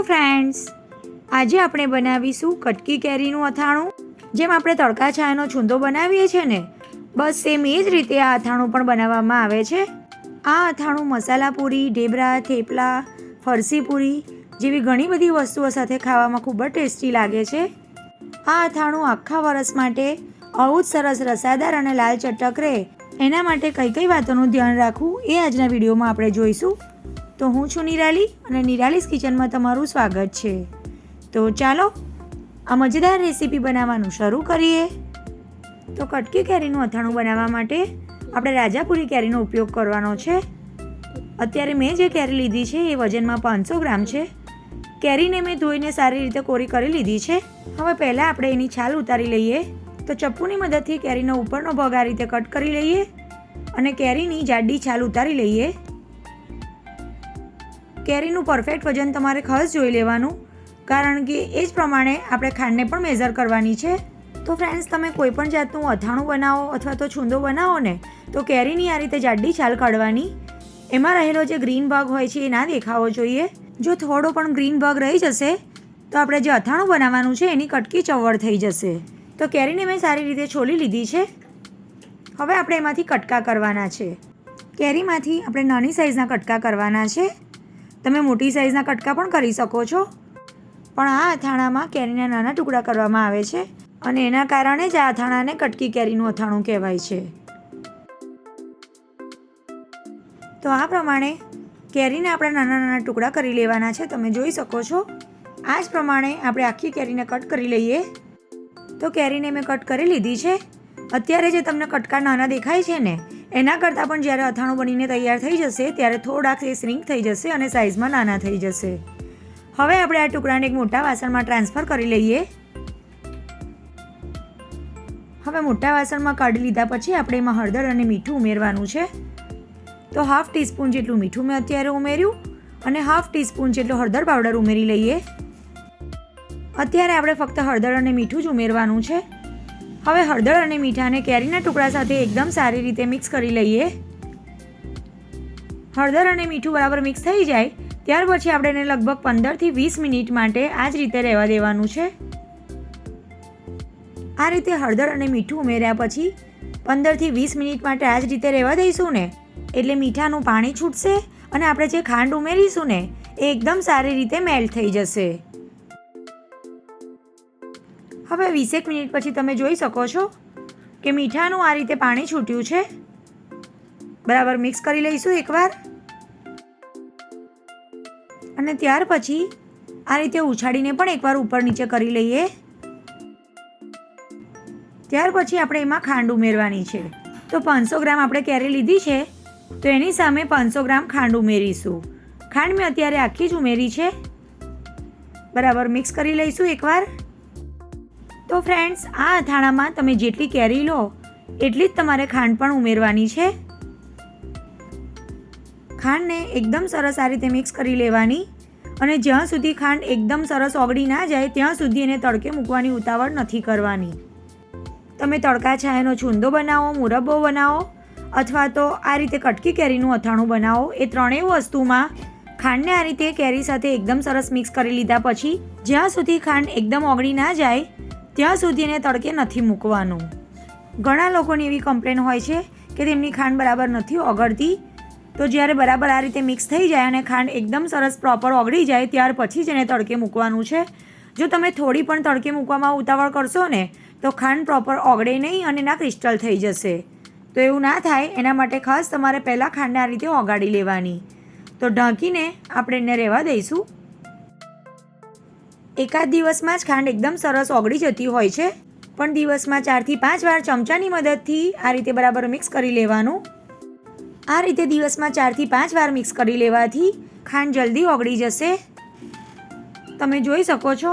Hello friends. આજે આપણે બનાવીશું કટકી કેરીનું અથાણું. જેમ આપણે તડકા છાયાનો છૂંદો બનાવીએ છીએ ને, બસ સેમ એ જ રીતે આ અથાણું પણ બનાવવામાં આવે છે. આ અથાણું મસાલા પૂરી, ઢેબરા, થેપલા, ફરસી પૂરી જેવી ઘણી બધી વસ્તુઓ સાથે ખાવામાં ખૂબ જ ટેસ્ટી લાગે છે. આ અથાણું આખા વરસ માટે આવું જ સરસ રસાદાર અને લાલ ચટક રહે. એના માટે કઈ કઈ વાતોનું ધ્યાન રાખવું એ આજના વિડીયોમાં આપણે જોઈશું. તો હું છું નિરાલી અને નિરાલીસ કિચનમાં તમારું સ્વાગત છે. તો ચાલો, આ મજેદાર રેસીપી બનાવવાનું શરૂ કરીએ. તો કટકી કેરીનું અથાણું બનાવવા માટે આપણે રાજાપુરી કેરીનો ઉપયોગ કરવાનો છે. અત્યારે મેં જે કેરી લીધી છે એ વજનમાં પાંચસો ગ્રામ છે. કેરીને મેં ધોઈને સારી રીતે કોરી કરી લીધી છે. હવે પહેલાં આપણે એની છાલ ઉતારી લઈએ. તો ચપ્પુની મદદથી કેરીનો ઉપરનો ભાગ આ રીતે કટ કરી લઈએ અને કેરીની જાડી છાલ ઉતારી લઈએ. કેરીનું પરફેક્ટ વજન તમારે ખાસ જોઈ લેવાનું. કારણ કે એ જ પ્રમાણે આપણે ખાંડને પણ મેઝર કરવાની છે. તો ફ્રેન્ડ્સ તમે કોઈ પણ જાતનું અથાણું બનાવો અથવા તો છૂંદો બનાવો ને, તો કેરીની આ રીતે જાડી છાલ કાઢવાની. એમાં રહેલો જે ગ્રીન ભાગ હોય છે, એ ના દેખાવો જોઈએ. જો થોડો પણ ગ્રીન ભાગ રહી જશે, તો આપણે જે અથાણું બનાવવાનું છે, એની કટકી ચવડ થઈ જશે. તો કેરીને મેં સારી રીતે છોલી લીધી છે. હવે આપણે એમાંથી કટકા કરવાના છે. કેરીમાંથી આપણે નાની સાઇઝના કટકા કરવાના છે. તમે મોટી સાઇઝના કટકા પણ કરી શકો છો. પણ આ અથાણામાં કેરીના નાના ટુકડા કરવામાં આવે છે અને એના કારણે જ આ અથાણાને કટકી કેરીનું અથાણું કહેવાય છે. તો આ પ્રમાણે કેરીને આપણે નાના નાના ટુકડા કરી લેવાના છે. તમે જોઈ શકો છો. આ જ પ્રમાણે આપણે આખી કેરીને કટ કરી લઈએ. તો કેરીને મેં કટ કરી લીધી છે. અત્યારે જે તમને કટકા નાના દેખાય છે ને એના કરતાં પણ જ્યારે અથાણું બનીને તૈયાર થઈ જશે, ત્યારે થોડાક એ શ્રિંક થઈ જશે અને સાઇઝમાં નાના થઈ જશે. હવે આપણે આ ટુકડાને એક મોટા વાસણમાં ટ્રાન્સફર કરી લઈએ. હવે મોટા વાસણમાં કાઢી લીધા પછી આપણે એમાં હળદર અને મીઠું ઉમેરવાનું છે. તો હાફ ટીસ્પૂન જેટલું મીઠું મેં અત્યારે ઉમેર્યું અને હાફ ટીસ્પૂન જેટલો હળદર પાવડર ઉમેરી લઈએ. અત્યારે આપણે ફક્ત હળદર અને મીઠું જ ઉમેરવાનું છે. હવે હળદર અને મીઠાને કેરીના ટુકડા સાથે એકદમ સારી રીતે મિક્સ કરી લઈએ. હળદર અને મીઠું બરાબર મિક્સ થઈ જાય, ત્યાર પછી આપણે એને લગભગ પંદરથી વીસ મિનિટ માટે આ જ રીતે રહેવા દેવાનું છે. આ રીતે હળદર અને મીઠું ઉમેર્યા પછી પંદરથી વીસ મિનિટ માટે આ જ રીતે રહેવા દઈશું ને. એટલે મીઠાનું પાણી છૂટશે અને આપણે જે ખાંડ ઉમેરીશું ને, એ એકદમ સારી રીતે મેલ્ટ થઈ જશે. હવે વીસેક મિનિટ પછી તમે જોઈ શકો છો કે મીઠાનું આ રીતે પાણી છૂટ્યું છે. બરાબર મિક્સ કરી લઈશું એકવાર. અને ત્યાર પછી આ રીતે ઉછાળીને પણ એકવાર ઉપર નીચે કરી લઈએ. ત્યાર પછી આપણે એમાં ખાંડ ઉમેરવાની છે. તો પાંચસો ગ્રામ આપણે કેરી લીધી છે, તો એની સામે પાંચસો ગ્રામ ખાંડ ઉમેરીશું. ખાંડ મેં અત્યારે આખી જ ઉમેરી છે. બરાબર મિક્સ કરી લઈશું એકવાર. તો ફ્રેન્ડ્સ આ અથાણામાં તમે જેટલી કેરી લો, એટલી જ તમારે ખાંડ પણ ઉમેરવાની છે. ખાંડને એકદમ સરસ આ રીતે મિક્સ કરી લેવાની અને જ્યાં સુધી ખાંડ એકદમ સરસ ઓગળી ના જાય, ત્યાં સુધી એને તડકે મૂકવાની ઉતાવળ નથી કરવાની. તમે તડકા છાયાનો છૂંદો બનાવો, મુરબ્બો બનાવો, અથવા તો આ રીતે કટકી કેરીનું અથાણું બનાવો. એ ત્રણેય વસ્તુમાં ખાંડને આ રીતે કેરી સાથે એકદમ સરસ મિક્સ કરી લીધા પછી, જ્યાં સુધી ખાંડ એકદમ ઓગળી ના જાય ત્યાં સુધી એને તડકે નથી મૂકવાનું. ઘણા લોકોની એવી કમ્પ્લેન હોય છે કે તેમની ખાંડ બરાબર નથી ઓગળતી. તો જ્યારે બરાબર આ રીતે મિક્સ થઈ જાય અને ખાંડ એકદમ સરસ પ્રોપર ઓગળી જાય, ત્યાર પછી જ એને તડકે મૂકવાનું છે. જો તમે થોડી પણ તડકે મૂકવામાં ઉતાવળ કરશો ને, તો ખાંડ પ્રોપર ઓગળે નહીં અને ના ક્રિસ્ટલ થઈ જશે. તો એવું ના થાય, એના માટે ખાસ તમારે પહેલાં ખાંડને આ રીતે ઓગાળી લેવાની. તો ઢાંકીને આપણે એને રહેવા દઈશું. એકાદ દિવસમાં જ ખાંડ એકદમ સરસ ઓગળી જતી હોય છે. પણ દિવસમાં ચારથી પાંચ વાર ચમચાની મદદથી આ રીતે બરાબર મિક્સ કરી લેવાનું. આ રીતે દિવસમાં ચારથી પાંચ વાર મિક્સ કરી લેવાથી ખાંડ જલ્દી ઓગળી જશે. તમે જોઈ શકો છો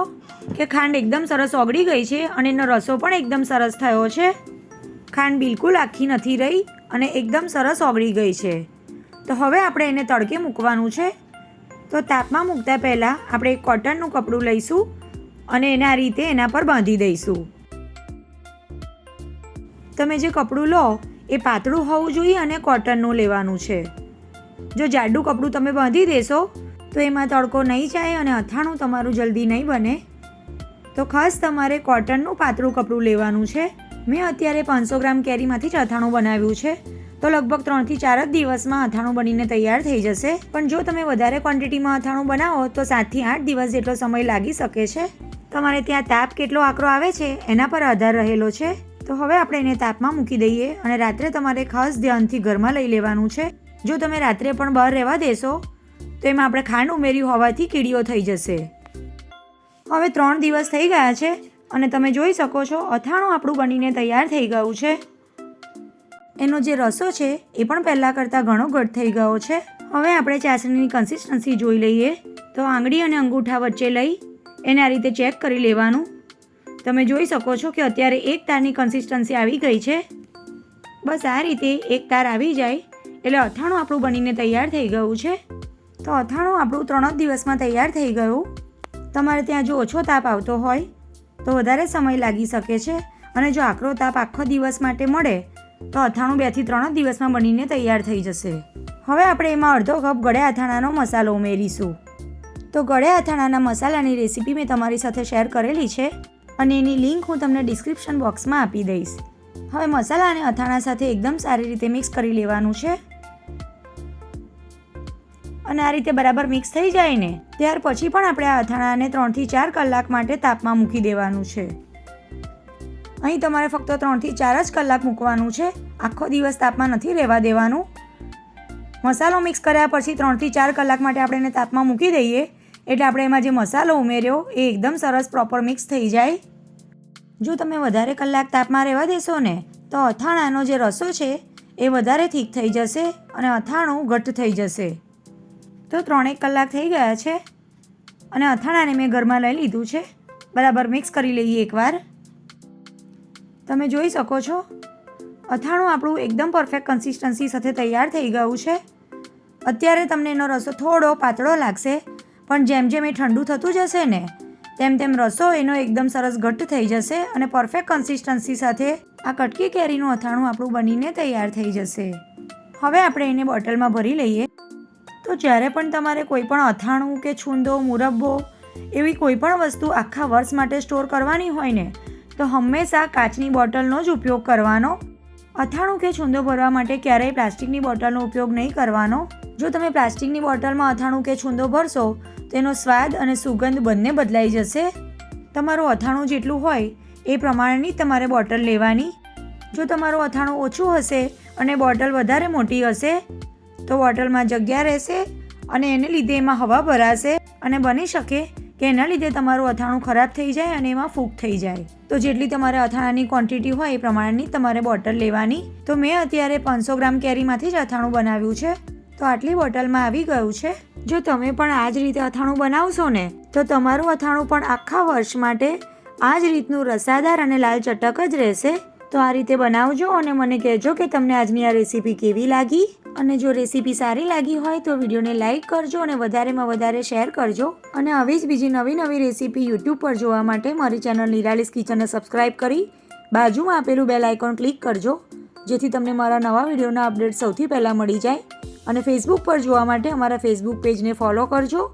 કે ખાંડ એકદમ સરસ ઓગળી ગઈ છે અને એનો રસો પણ એકદમ સરસ થયો છે. ખાંડ બિલકુલ આખી નથી રહી અને એકદમ સરસ ઓગળી ગઈ છે. તો હવે આપણે એને તડકે મૂકવાનું છે. તો તાપમાં મૂકતા પહેલાં આપણે એક કોટનનું કપડું લઈશું અને એના રીતે એના પર બાંધી દઈશું. તમે જે કપડું લો, એ પાતળું હોવું જોઈએ અને કોટનનું લેવાનું છે. જો જાડું કપડું તમે બાંધી દેશો, તો એમાં તડકો નહીં જાય અને અથાણું તમારું જલ્દી નહીં બને. તો ખાસ તમારે કોટનનું પાતળું કપડું લેવાનું છે. મેં અત્યારે પાંચસો ગ્રામ કેરીમાંથી જ અથાણું બનાવ્યું છે. તો લગભગ ત્રણથી ચાર જ દિવસમાં અથાણું બનીને તૈયાર થઈ જશે. પણ જો તમે વધારે ક્વોન્ટિટીમાં અથાણું બનાવો, તો સાતથી આઠ દિવસ જેટલો સમય લાગી શકે છે. તમારે ત્યાં તાપ કેટલો આકરો આવે છે, એના પર આધાર રહેલો છે. તો હવે આપણે એને તાપમાં મૂકી દઈએ અને રાત્રે તમારે ખાસ ધ્યાનથી ઘરમાં લઈ લેવાનું છે. જો તમે રાત્રે પણ બહાર રહેવા દેશો, તો એમાં આપણે ખાંડ ઉમેર્યું હોવાથી કીડીઓ થઈ જશે. હવે ત્રણ દિવસ થઈ ગયા છે અને તમે જોઈ શકો છો, અથાણું આપણું બનીને તૈયાર થઈ ગયું છે. એનો જે રસો છે, એ પણ પહેલાં કરતાં ઘણો ઘટ થઈ ગયો છે. હવે આપણે ચાસણીની કન્સિસ્ટન્સી જોઈ લઈએ. તો આંગળી અને અંગૂઠા વચ્ચે લઈ, એને આ રીતે ચેક કરી લેવાનું. તમે જોઈ શકો છો કે અત્યારે એક તારની કન્સિસ્ટન્સી આવી ગઈ છે. બસ આ રીતે એક તાર આવી જાય, એટલે અથાણું આપણું બનીને તૈયાર થઈ ગયું છે. તો અથાણું આપણું ત્રણ જ દિવસમાં તૈયાર થઈ ગયું. તમારે ત્યાં જો ઓછો તાપ આવતો હોય, તો વધારે સમય લાગી શકે છે. અને જો આકરો તાપ આખો દિવસ માટે મળે તો અથાણું બેથી ત્રણ દિવસમાં બનીને તૈયાર થઈ જશે. હવે આપણે એમાં અડધો કપ ગળ્યા અથાણાનો મસાલો ઉમેરીશું. તો ગળ્યા અથાણાના મસાલાની રેસીપી મેં તમારી સાથે શેર કરેલી છે અને એની લિંક હું તમને ડિસ્ક્રિપ્શન બોક્સમાં આપી દઈશ. હવે મસાલા અને અથાણા સાથે એકદમ સારી રીતે મિક્સ કરી લેવાનું છે. અને આ રીતે બરાબર મિક્સ થઈ જાય ને, ત્યાર પછી પણ આપણે આ અથાણાને ત્રણથી ચાર કલાક માટે તાપમાં મૂકી દેવાનું છે. અહીં તમારે ફક્ત ત્રણથી ચાર જ કલાક મૂકવાનું છે. આખો દિવસ તાપમાં નથી રહેવા દેવાનું. મસાલો મિક્સ કર્યા પછી ત્રણથી ચાર કલાક માટે આપણે એને તાપમાં મૂકી દઈએ. એટલે આપણે એમાં જે મસાલો ઉમેર્યો એ એકદમ સરસ પ્રોપર મિક્સ થઈ જાય. જો તમે વધારે કલાક તાપમાં રહેવા દેશો ને, તો અથાણાનો જે રસો છે, એ વધારે થીક થઈ જશે અને અથાણું ઘટ્ટ થઈ જશે. તો ત્રણેક કલાક થઈ ગયા છે. અને અથાણાને મેં ઘરમાં લઈ લીધું છે. બરાબર મિક્સ કરી લઈએ એકવાર. તમે જોઈ શકો છો. અથાણું આપણું એકદમ પરફેક્ટ કન્સિસ્ટન્સી સાથે તૈયાર થઈ ગયું છે. અત્યારે તમને એનો રસો થોડો પાતળો લાગશે, પણ જેમ જેમ એ ઠંડુ થતું જશે ને, તેમ તેમ રસો એનો એકદમ સરસ ઘટ્ટ થઈ જશે અને પરફેક્ટ કન્સિસ્ટન્સી સાથે આ કટકી કેરીનું અથાણું આપણું બનીને તૈયાર થઈ જશે. હવે આપણે એને બોટલમાં ભરી લઈએ. તો જ્યારે પણ તમારે કોઈ પણ અથાણું કે છૂંદો, મુરબ્બો એવી કોઈ પણ વસ્તુ આખા વર્ષ માટે સ્ટોર કરવાની હોય ને તો હંમેશા કાચની બોટલનો જ ઉપયોગ કરવાનો? અથાણું કે છૂંદો ભરવા માટે ક્યારેય પ્લાસ્ટિકની બોટલનો ઉપયોગ નહીં કરવાનો? જો તમે પ્લાસ્ટિકની બોટલમાં અથાણું કે છૂંદો ભરશો, તેનો સ્વાદ અને સુગંધ બંને બદલાઈ જશે? તમારું અથાણું જેટલું હોય, એ પ્રમાણેની તમારે બોટલ લેવાની. જો તમારું અથાણું ઓછું હશે અને બોટલ વધારે મોટી હશે, તો બોટલમાં જગ્યા રહેશે અને એને લીધે એમાં હવા ભરાશે અને બની શકે કે એના લીધે તમારું અથાણું ખરાબ થઈ જાય અને એમાં ફૂગ થઈ જાય. તો જેટલી તમારે અથાણાની ક્વોન્ટિટી હોય એ પ્રમાણેની તમારે બોટલ લેવાની. તો મેં અત્યારે પાંચસો ગ્રામ કેરીમાંથી જ અથાણું બનાવ્યું છે. તો આટલી બોટલમાં આવી ગયું છે. જો તમે પણ આ જ રીતે અથાણું બનાવશો ને, તો તમારું અથાણું પણ આખા વર્ષ માટે આ જ રીતનું રસાદાર અને લાલ ચટક જ રહેશે. તો આ રીતે બનાવજો અને મને કહેજો કે તમને આજની આ રેસીપી કેવી લાગી. અને જો રેસીપી સારી લાગી હોય તો વિડીયોને લાઇક કરજો અને વધારેમાં વધારે શેર કરજો. અને આવી જ બીજી નવી નવી રેસીપી યુટ્યુબ પર જોવા માટે મારી ચેનલ નિરાલીસ કિચનને સબસ્ક્રાઇબ કરી બાજુમાં આપેલું બેલ આઇકોન ક્લિક કરજો. જેથી તમને મારા નવા વિડીયોના અપડેટ સૌથી પહેલાં મળી જાય. અને ફેસબુક પર જોવા માટે અમારા ફેસબુક પેજને ફોલો કરજો.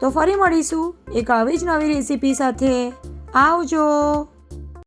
તો ફરી મળીશું એક આવી જ નવી રેસીપી સાથે. આવજો!